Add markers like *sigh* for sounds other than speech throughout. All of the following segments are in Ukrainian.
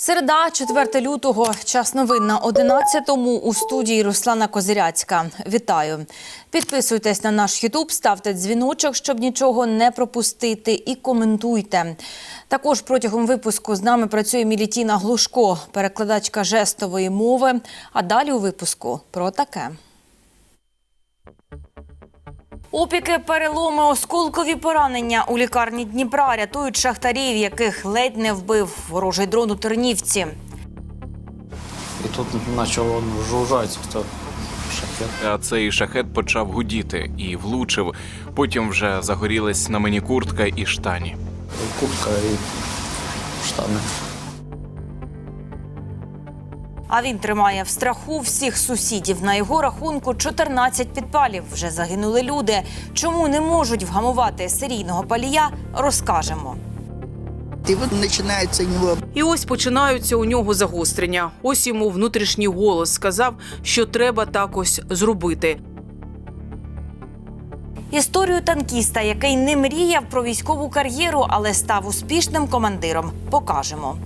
Середа, 4 лютого, час новин на 11-му у студії Руслана Козиряцька. Вітаю. Підписуйтесь на наш Ютуб, ставте дзвіночок, щоб нічого не пропустити, і коментуйте. Також протягом випуску з нами працює Мілітіна Глушко, перекладачка жестової мови. А далі у випуску про таке. Опіки, переломи, осколкові поранення у лікарні Дніпра рятують шахтарів, яких ледь не вбив ворожий дрон у Тернівці. І тут почало жужжати, хто шахет. А цей шахет почав гудіти і влучив. Потім вже загорілись на мені куртка і штані. Куртка і штани. А він тримає в страху всіх сусідів. На його рахунку 14 підпалів. Вже загинули люди. Чому не можуть вгамувати серійного палія, розкажемо. И вот начинается у него І ось починаються у нього загострення. Ось йому внутрішній голос сказав, що треба так ось зробити. Історію танкіста, який не мріяв про військову кар'єру, але став успішним командиром, покажемо.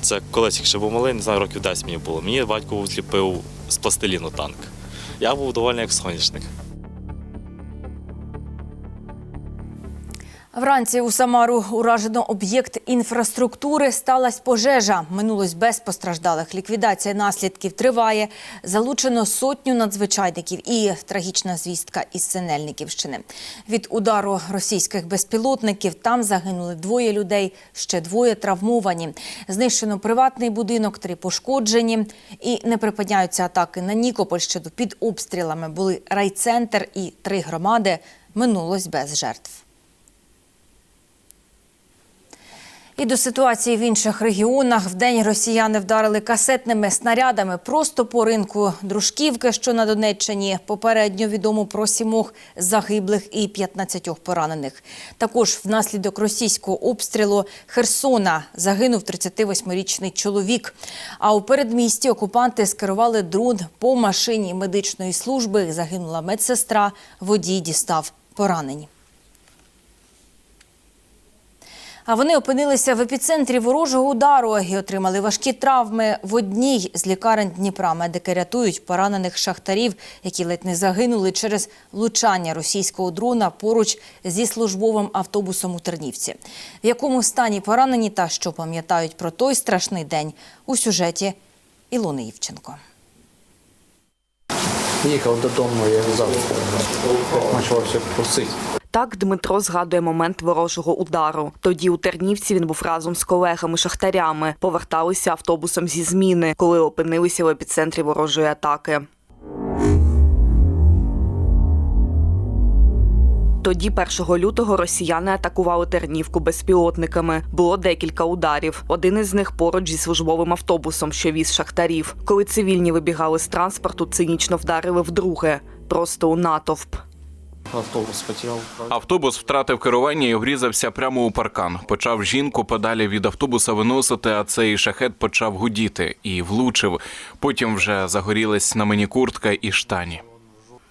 Це колись, якщо був малий, не знаю, років 10 мені було. Мені батько сліпив з пластиліну танк. Я був доволі як соняшник. Вранці у Самару уражено об'єкт інфраструктури. Сталась пожежа. Минулось без постраждалих. Ліквідація наслідків триває. Залучено сотню надзвичайників і трагічна звістка із Синельниківщини. Від удару російських безпілотників там загинули двоє людей, ще двоє травмовані. Знищено приватний будинок, три пошкоджені. І не припиняються атаки на Нікопольщину. Під обстрілами були райцентр і три громади. Минулось без жертв. І до ситуації в інших регіонах вдень росіяни вдарили касетними снарядами просто по ринку Дружківки, що на Донеччині. Попередньо відомо про сімох загиблих і 15 поранених. Також внаслідок російського обстрілу Херсона загинув 38-річний чоловік. А у передмісті окупанти скерували дрон по машині медичної служби. Загинула медсестра, водій дістав поранень. А вони опинилися в епіцентрі ворожого удару і отримали важкі травми в одній з лікарень Дніпра. Медики рятують поранених шахтарів, які ледь не загинули через влучання російського дрона поруч зі службовим автобусом у Тернівці. В якому стані поранені та що пам'ятають про той страшний день у сюжеті Ілони Євченко. Їхав додому, я завтра почався просити. Так Дмитро згадує момент ворожого удару. Тоді у Тернівці він був разом з колегами-шахтарями. Поверталися автобусом зі зміни, коли опинилися в епіцентрі ворожої атаки. Тоді, 1 лютого, росіяни атакували Тернівку безпілотниками. Було декілька ударів. Один із них поруч зі службовим автобусом, що віз шахтарів. Коли цивільні вибігали з транспорту, цинічно вдарили вдруге, просто у натовп. Автобус потеряв. Автобус втратив керування і врізався прямо у паркан. Почав жінку подалі від автобуса виносити, а цей шахет почав гудіти і влучив. Потім вже загорілись на мені куртка і штані.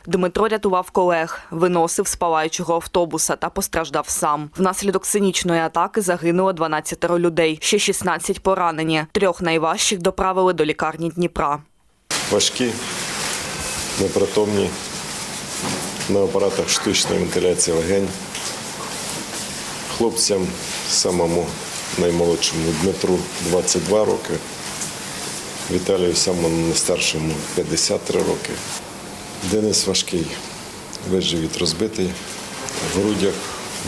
Дмитро рятував колег, виносив з палаючого автобуса та постраждав сам. Внаслідок цинічної атаки загинуло 12 людей, ще 16 поранені. Трьох найважчих доправили до лікарні Дніпра. важкі, непритомні на апаратах штучної вентиляції легень. Хлопцям самому наймолодшому Дмитру 22 роки, Віталію самому найстаршому 53 роки. Денис важкий, весь живіт розбитий, в грудях,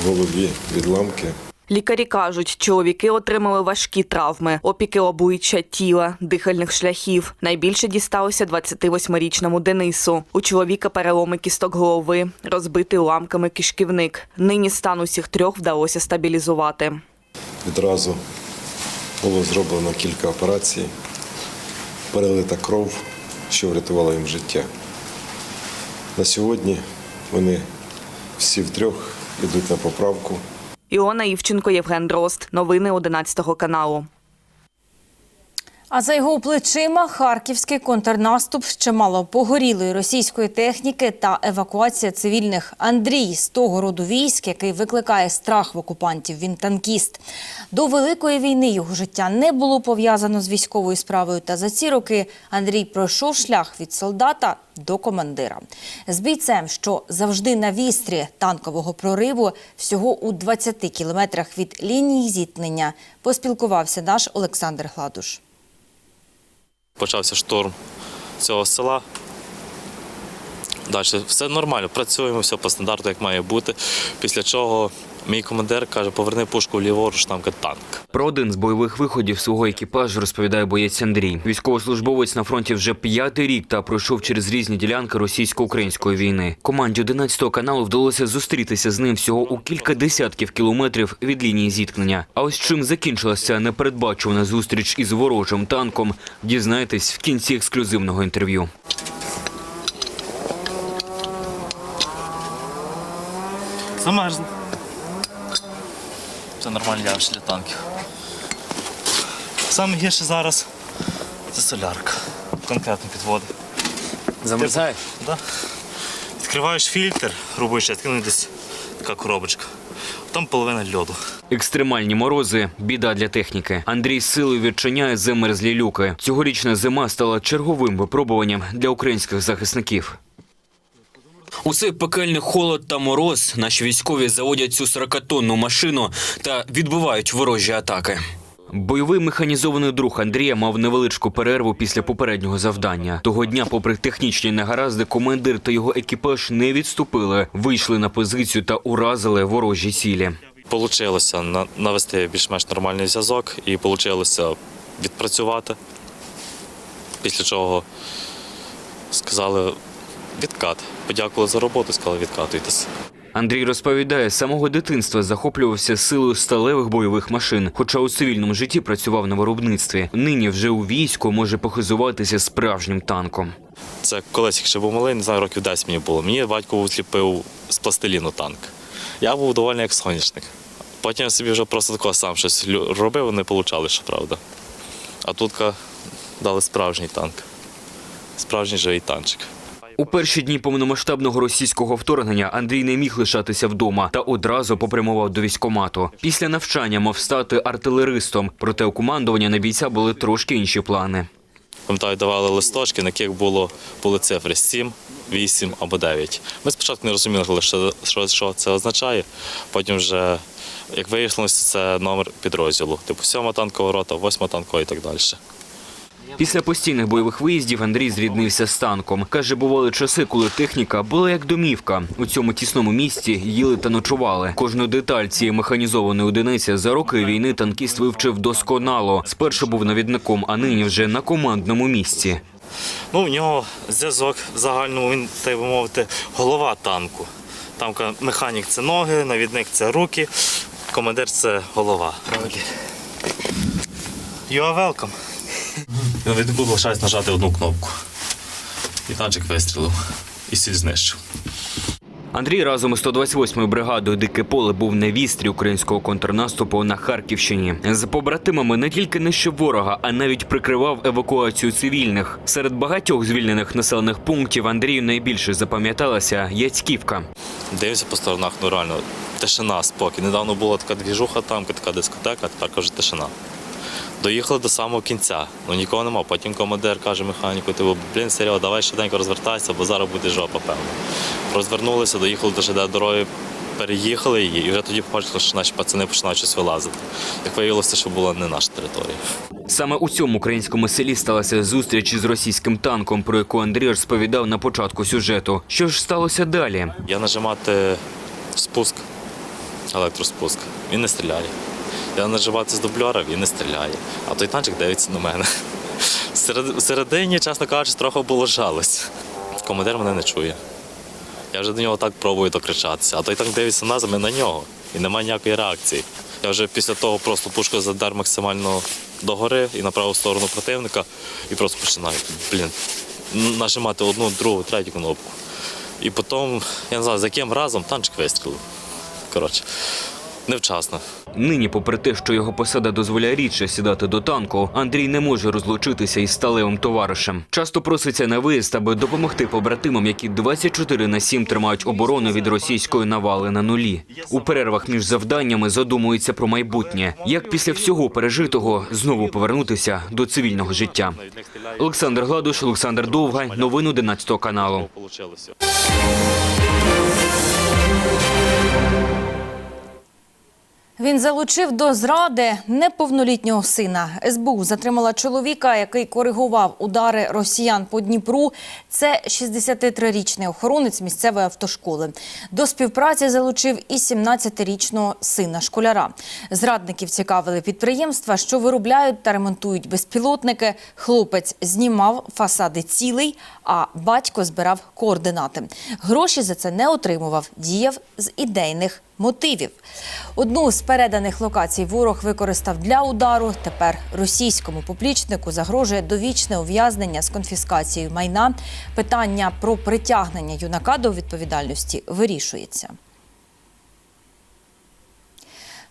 в голові відламки. Лікарі кажуть, чоловіки отримали важкі травми, опіки обличчя, тіла, дихальних шляхів. Найбільше дісталося 28-річному Денису. У чоловіка переломи кісток голови, розбитий уламками кишківник. Нині стан усіх трьох вдалося стабілізувати. Відразу було зроблено кілька операцій, перелита кров, що врятувала їм життя. На сьогодні вони всі втрьох йдуть на поправку. Іона Івченко, Євген Дрозд. Новини 11 каналу. А за його плечима харківський контрнаступ з чимало погорілої російської техніки та евакуація цивільних. Андрій з того роду військ, який викликає страх в окупантів. Він танкіст. До великої війни його життя не було пов'язано з військовою справою. Та за ці роки Андрій пройшов шлях від солдата до командира. З бійцем, що завжди на вістрі танкового прориву, всього у 20 кілометрах від лінії зіткнення, поспілкувався наш Олександр Гладуш. Почався штурм цього села. Далі все нормально, працюємо, все по стандарту, як має бути. Після чого мій командир каже, поверни пушку ліворуч, там танк. Про один з бойових виходів свого екіпажу розповідає боєць Андрій. Військовослужбовець на фронті вже п'ятий рік та пройшов через різні ділянки російсько-української війни. Команді 11 каналу вдалося зустрітися з ним всього у кілька десятків кілометрів від лінії зіткнення. А ось чим закінчилася непередбачувана зустріч із ворожим танком, дізнаєтесь в кінці ексклюзивного інтерв'ю. Замерзли. Це нормальне явище для танків. Саме гірше зараз це солярка. Конкретно підводи. Замерзає? Да. Відкриваєш фільтр, щетки, ну десь така коробочка. Там половина льоду. Екстремальні морози біда для техніки. Андрій з силою відчиняє замерзлі люки. Цьогорічна зима стала черговим випробуванням для українських захисників. У цей пекельний холод та мороз наші військові заводять цю 40-тонну машину та відбивають ворожі атаки. Бойовий механізований друг Андрія мав невеличку перерву після попереднього завдання. Того дня, попри технічні негаразди, командир та його екіпаж не відступили, вийшли на позицію та уразили ворожі цілі. Получилося на- навести більш-менш нормальний зв'язок і вийшло відпрацювати. Після чого сказали відкат. Подякували за роботу, сказали відкатуйтесь. Андрій розповідає, з самого дитинства захоплювався силою сталевих бойових машин, хоча у цивільному житті працював на виробництві. Нині вже у війську може похизуватися справжнім танком. Це колись, якщо був малий, не знаю, років 10 мені було. Мені батько зліпив з пластиліну танк. Я був доволі як соняшник. Потім я собі вже просто такого сам щось робив, не получали, що правда. А тут дали справжній танк. Справжній живий танчик. У перші дні повномасштабного російського вторгнення Андрій не міг лишатися вдома та одразу попрямував до військкомату. Після навчання мав стати артилеристом, проте у командування на бійця були трошки інші плани. Пам'ятаю, давали листочки, на яких було, були цифри 7, 8 або 9. Ми спочатку не розуміли, що, що, що це означає. Потім вже, як вияснилося, це номер підрозділу. Типу 7 танкова рота, 8 танкова і так далі. Після постійних бойових виїздів Андрій зріднився з танком. Каже, бували часи, коли техніка була як домівка. У цьому тісному місті їли та ночували. Кожну деталь цієї механізованої одиниці за роки війни танкіст вивчив досконало. Спершу був навідником, а нині вже на командному місці. Ну, у нього зв'язок в загальному, він, так би мовити, голова танку. Там механік це ноги, навідник це руки, командир це голова. You are welcome. *laughs* Навіднику залишається нажати одну кнопку. І танчик вистрілив. І сіль знищив. Андрій разом із 128-ю бригадою Дике поле був на вістрі українського контрнаступу на Харківщині. З побратимами не тільки нищив ворога, а навіть прикривав евакуацію цивільних. Серед багатьох звільнених населених пунктів Андрію найбільше запам'яталася Яцьківка. Дивимося по сторонах, ну реально, тишина, спокій. Недавно була така двіжуха там, така дискотека, а тепер каже тишина. Доїхали до самого кінця, ну нікого нема. Потім командир каже механіку, типу, блін, Серега, давай швиденько розвертайся, бо зараз буде жопа, певно. Розвернулися, доїхали до ЖД дороги, переїхали її, і вже тоді побачили, що наші пацани починають щось вилазити. Як виявилося, що була не наша територія. Саме у цьому українському селі сталася зустріч із російським танком, про яку Андрій розповідав на початку сюжету. Що ж сталося далі? Я нажимати спуск, електроспуск, він не стріляє. Я нажимати з дубльора, він не стріляє. А той танчик дивиться на мене. Всередині, чесно кажучи, трохи було жалость. Командир мене не чує. Я вже до нього так пробую докричатися, а той танк дивиться на нас, ми на нього. І немає ніякої реакції. Я вже після того просто пушку задер максимально догори і направив в сторону противника і просто починаю, блін, нажимати одну, другу, третю кнопку. І потім, я не знаю, за яким разом танчик вистрілив. Коротше. Невчасно. Нині, попри те, що його посада дозволяє рідше сідати до танку, Андрій не може розлучитися із сталевим товаришем. Часто проситься на виїзд, аби допомогти побратимам, які 24 на 7 тримають оборону від російської навали на нулі. У перервах між завданнями задумується про майбутнє, як після всього пережитого знову повернутися до цивільного життя. Олександр Гладуш, Олександр Довгань, новини 11 каналу. Він залучив до зради неповнолітнього сина. СБУ затримала чоловіка, який коригував удари росіян по Дніпру. Це 63-річний охоронець місцевої автошколи. До співпраці залучив і 17-річного сина школяра. Зрадників цікавили підприємства, що виробляють та ремонтують безпілотники. Хлопець знімав фасади цілий, а батько збирав координати. Гроші за це не отримував, діяв з ідейних мотивів. Одну з переданих локацій ворог використав для удару. Тепер російському поплічнику загрожує довічне ув'язнення з конфіскацією майна. Питання про притягнення юнака до відповідальності вирішується.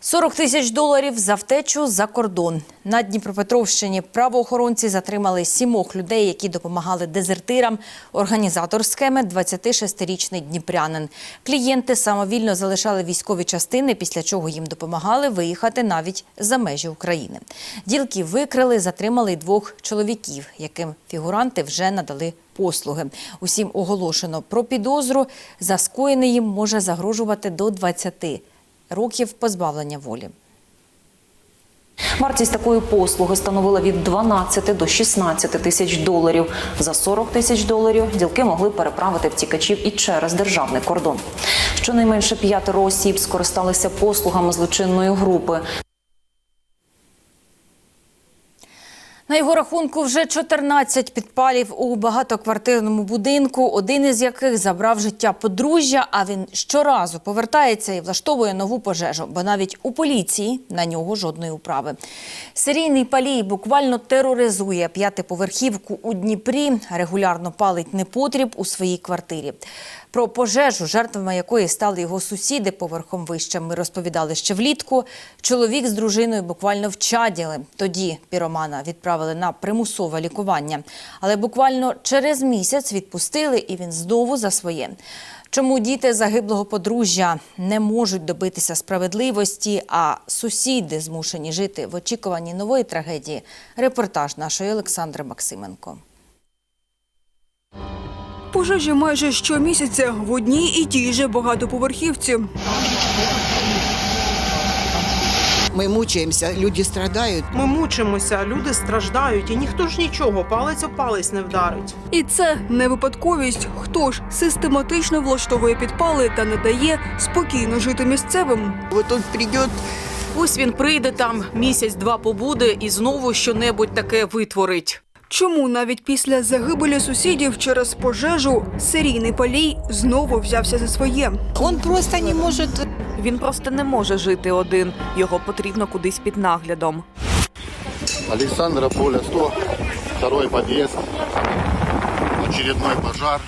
40 тисяч доларів за втечу за кордон. На Дніпропетровщині правоохоронці затримали сімох людей, які допомагали дезертирам. Організатор схеми – 26-річний дніпрянин. Клієнти самовільно залишали військові частини, після чого їм допомагали виїхати навіть за межі України. Ділки викрили, затримали й двох чоловіків, яким фігуранти вже надали послуги. Усім оголошено про підозру. За скоєне їм може загрожувати до 20 років позбавлення волі. Вартість такої послуги становила від 12 до 16 тисяч доларів. За 40 тисяч доларів ділки могли переправити втікачів і через державний кордон. Щонайменше п'ятеро осіб скористалися послугами злочинної групи. На його рахунку вже 14 підпалів у багатоквартирному будинку, один із яких забрав життя подружжя. А він щоразу повертається і влаштовує нову пожежу, бо навіть у поліції на нього жодної управи. Серійний палій буквально тероризує п'ятиповерхівку у Дніпрі. Регулярно палить непотріб у своїй квартирі. Про пожежу, жертвами якої стали його сусіди поверхом вище, ми розповідали ще влітку. Чоловік з дружиною буквально вчаділи. Тоді піромана відправили на примусове лікування. Але буквально через місяць відпустили, і він знову за своє. Чому діти загиблого подружжя не можуть добитися справедливості, а сусіди змушені жити в очікуванні нової трагедії? Репортаж нашої Олександри Максименко. Пожежі майже щомісяця в одній і тій же багатоповерхівці. Ми мучаємося, люди страдають. Ми мучимося, люди страждають, і ніхто ж нічого, палець о палець не вдарить. І це не випадковість. Хто ж систематично влаштовує підпали та не дає спокійно жити місцевим? Вот он прийде, Ось він прийде там, місяць-два побуде і знову щонебудь таке витворить. Чому навіть після загибелі сусідів через пожежу серійний палій знову взявся за своє? он просто не може Він просто не може жити один. Його потрібно кудись під наглядом. Александра Поля 100, второй подъезд, очередной пожар.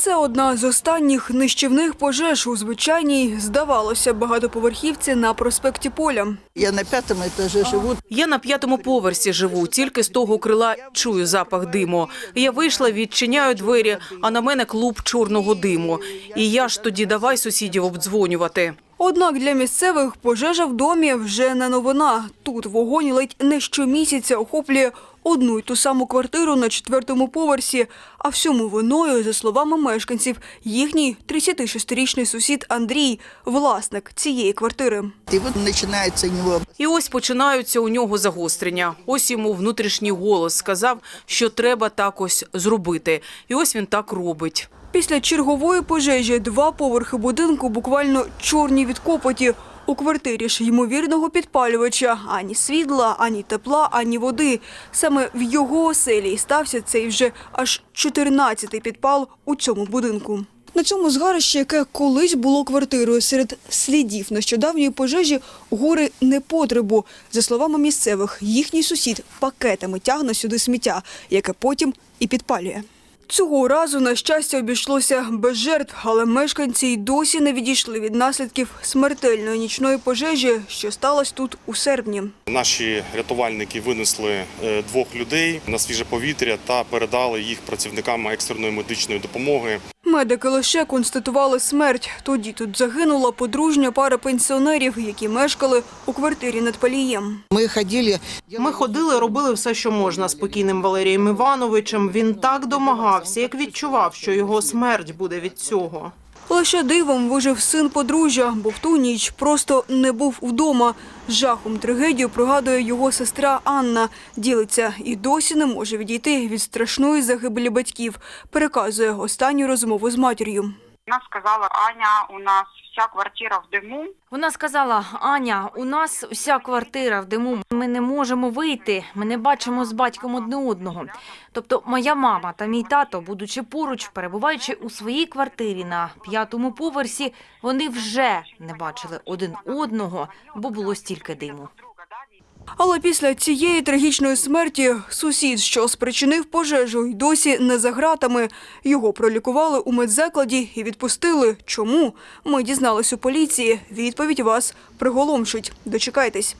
Це одна з останніх нищівних пожеж у звичайній, здавалося, багатоповерхівці на проспекті Поля. Я на п'ятому етажі живу. Я на п'ятому поверсі живу, тільки з того крила чую запах диму. Я вийшла, відчиняю двері, а на мене клуб чорного диму. І я ж тоді давай сусідів обдзвонювати. Однак для місцевих пожежа в домі вже не новина. Тут вогонь ледь не щомісяця охоплює одну й ту саму квартиру на четвертому поверсі. А всьому виною, за словами мешканців, їхній 36-річний сусід Андрій, власник цієї квартири. І от починається у нього І ось починаються у нього загострення. Ось йому внутрішній голос сказав, що треба так ось зробити. І ось він так робить. Після чергової пожежі два поверхи будинку буквально чорні від копоті. У квартирі ж ймовірного підпалювача ані світла, ані тепла, ані води. Саме в його оселі стався цей вже аж 14-й підпал у цьому будинку. На цьому згарищі, яке колись було квартирою, серед слідів нещодавньої пожежі гори непотребу. За словами місцевих, їхній сусід пакетами тягне сюди сміття, яке потім і підпалює. Цього разу, на щастя, обійшлося без жертв, але мешканці й досі не відійшли від наслідків смертельної нічної пожежі, що сталося тут у серпні. Наші рятувальники винесли е, двох людей на свіже повітря та передали їх працівникам екстреної медичної допомоги. Медики лише констатували смерть. Тоді тут загинула подружня пара пенсіонерів, які мешкали у квартирі над палієм. Мы ходили, Ми ходили, робили все, що можна з покійним Валерієм Івановичем. Він так домагався, як відчував, що його смерть буде від цього. Лише дивом вижив син подружжя, бо в ту ніч просто не був вдома. З жахом трагедію пригадує його сестра Анна. Ділиться і досі не може відійти від страшної загибелі батьків. Переказує останню розмову з матір'ю. Вона сказала, Аня, у нас вся квартира в диму. Вона сказала: Аня, у нас вся квартира в диму. Ми не можемо вийти. Ми не бачимо з батьком одне одного. Тобто, моя мама та мій тато, будучи поруч, перебуваючи у своїй квартирі на п'ятому поверсі, вони вже не бачили один одного, бо було стільки диму. Але після цієї трагічної смерті сусід, що спричинив пожежу, й досі не за ґратами. Його пролікували у медзакладі і відпустили. Чому? Ми дізнались у поліції. Відповідь вас приголомшить. Дочекайтесь.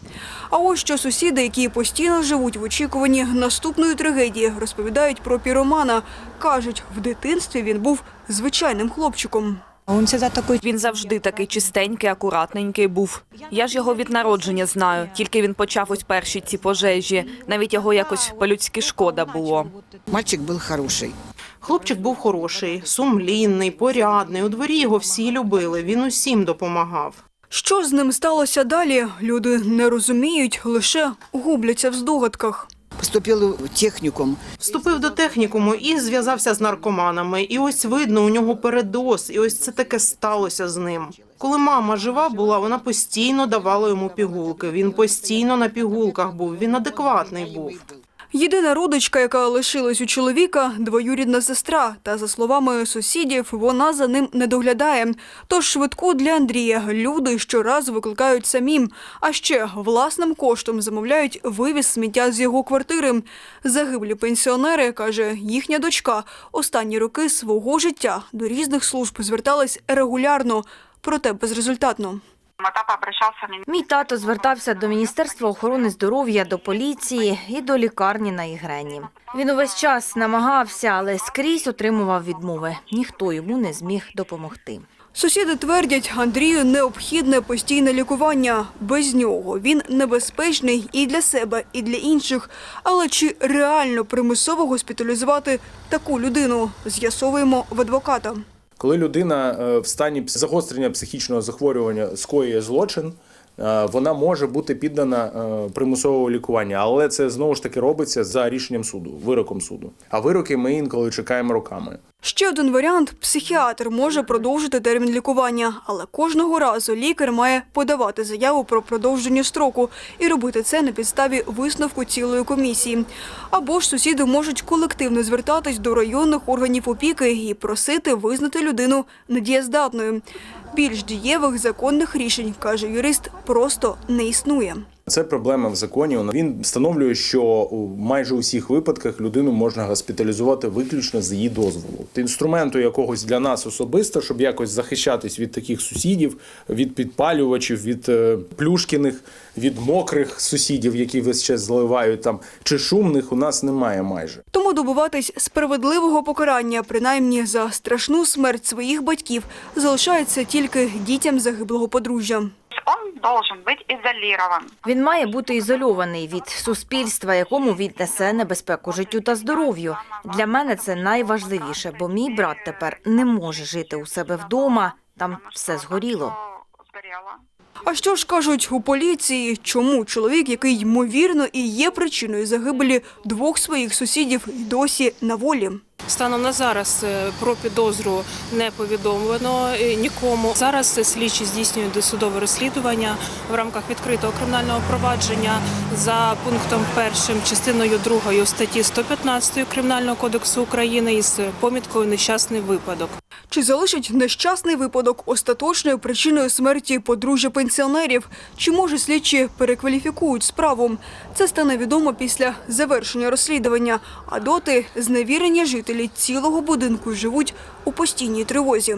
А ось що сусіди, які постійно живуть в очікуванні наступної трагедії, розповідають про піромана. Кажуть, в дитинстві він був звичайним хлопчиком. Він завжди такий чистенький, акуратненький був. Я ж його від народження знаю. Тільки він почав ось перші ці пожежі. Навіть його якось по-людськи шкода було. мальчик был хороший. Хлопчик був хороший, сумлінний, порядний. У дворі його всі любили. Він усім допомагав. Що з ним сталося далі? Люди не розуміють, лише губляться в здогадках. Поступил в технікум. Вступив до технікуму і зв'язався з наркоманами. І ось видно, у нього передоз. І ось це таке сталося з ним. Коли мама жива була, вона постійно давала йому пігулки. Він постійно на пігулках був. Він адекватний був. Єдина родичка, яка лишилась у чоловіка, двоюрідна сестра. Та за словами сусідів, вона за ним не доглядає. Тож швидку для Андрія люди щоразу викликають самим, а ще власним коштом замовляють вивіз сміття з його квартири. Загиблі пенсіонери, каже їхня дочка, останні роки свого життя до різних служб звертались регулярно, проте безрезультатно. Мій тато звертався до Міністерства охорони здоров'я, до поліції і до лікарні на Ігрені. Він увесь час намагався, але скрізь отримував відмови. Ніхто йому не зміг допомогти. Сусіди твердять, Андрію необхідне постійне лікування. Без нього він небезпечний і для себе, і для інших. Але чи реально примусово госпіталізувати таку людину? З'ясовуємо в адвоката. Коли людина е, в стані загострення психічного захворювання скоює злочин, е, вона може бути піддана примусового лікування, але це знову ж таки робиться за рішенням суду, вироком суду. А вироки ми інколи чекаємо роками. Ще один варіант – психіатр може продовжити термін лікування, але кожного разу лікар має подавати заяву про продовження строку і робити це на підставі висновку цілої комісії. Або ж сусіди можуть колективно звертатись до районних органів опіки і просити визнати людину недієздатною. Більш дієвих законних рішень, каже юрист, просто не існує. Це проблема в законі. Він встановлює, що у майже усіх випадках людину можна госпіталізувати виключно з її дозволу. Інструменту якогось для нас особисто, щоб якось захищатись від таких сусідів, від підпалювачів, від е, плюшкіних, від мокрих сусідів, які весь час зливають там, чи шумних, у нас немає майже. Тому добиватись справедливого покарання, принаймні за страшну смерть своїх батьків, залишається тільки дітям загиблого подружжя. Он должен быть изолирован. Він має бути ізольований від суспільства, якому він несе небезпеку життю та здоров'ю. Для мене це найважливіше, бо мій брат тепер не може жити у себе вдома. Там все згоріло. А що ж кажуть у поліції, чому чоловік, який ймовірно і є причиною загибелі двох своїх сусідів, досі на волі? Станом на зараз е, про підозру не повідомлено е, нікому. Зараз слідчі здійснюють досудове розслідування в рамках відкритого кримінального провадження за пунктом першим частиною другою статті 115 Кримінального кодексу України із поміткою нещасний випадок. Чи залишить нещасний випадок остаточною причиною смерті подружжя пенсіонерів? Чи може слідчі перекваліфікують справу? Це стане відомо після завершення розслідування. А доти зневірені жителі цілого будинку живуть у постійній тривозі.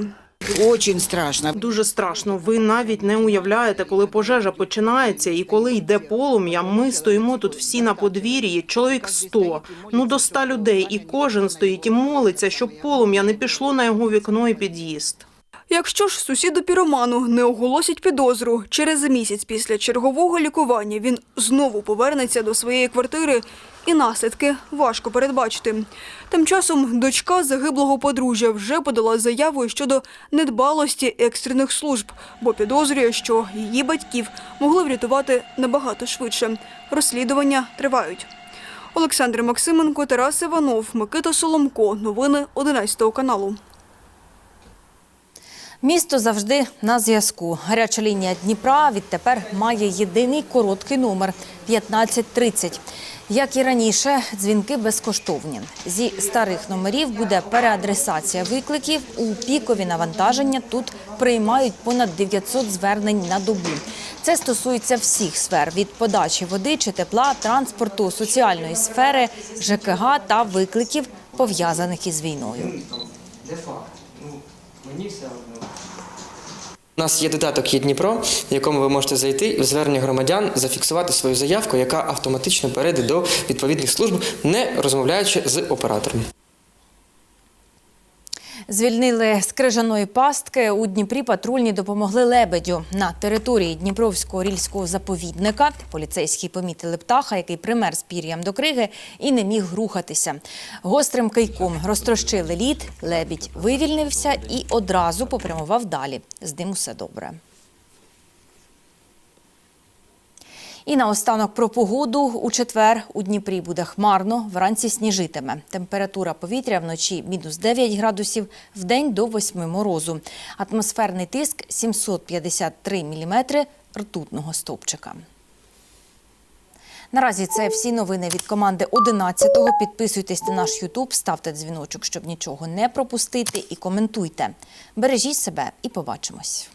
Очень страшно. Дуже страшно. Ви навіть не уявляєте, коли пожежа починається і коли йде полум'я. Ми стоїмо тут всі на подвір'ї, чоловік 100, ну до 100 людей, і кожен стоїть і молиться, щоб полум'я не пішло на його вікно і під'їзд. Якщо ж сусіду піроману не оголосять підозру, через місяць після чергового лікування він знову повернеться до своєї квартири, і наслідки важко передбачити. Тим часом дочка загиблого подружжя вже подала заяву щодо недбалості екстрених служб, бо підозрює, що її батьків могли врятувати набагато швидше. Розслідування тривають. Олександр Максименко, Тарас Іванов, Микита Соломко. Новини 11 каналу. Місто завжди на зв'язку. Гаряча лінія Дніпра відтепер має єдиний короткий номер 1530. Як і раніше, дзвінки безкоштовні. Зі старих номерів буде переадресація викликів. У пікові навантаження тут приймають понад 900 звернень на добу. Це стосується всіх сфер від подачі води чи тепла, транспорту, соціальної сфери, ЖКГ та викликів, пов'язаних із війною. У нас є додаток є Дніпро, в якому ви можете зайти і в звернення громадян зафіксувати свою заявку, яка автоматично перейде до відповідних служб, не розмовляючи з оператором. Звільнили з крижаної пастки. У Дніпрі патрульні допомогли лебедю. На території Дніпровського рільського заповідника поліцейські помітили птаха, який пример з пір'ям до криги і не міг рухатися. Гострим кийком розтрощили лід, лебідь вивільнився і одразу попрямував далі. З ним усе добре. І наостанок про погоду. У четвер у Дніпрі буде хмарно, вранці сніжитиме. Температура повітря вночі мінус 9 градусів, вдень до 8 морозу. Атмосферний тиск 753 міліметри ртутного стовпчика. Наразі це всі новини від команди 11-го. Підписуйтесь на наш Ютуб, ставте дзвіночок, щоб нічого не пропустити, і коментуйте. Бережіть себе і побачимось.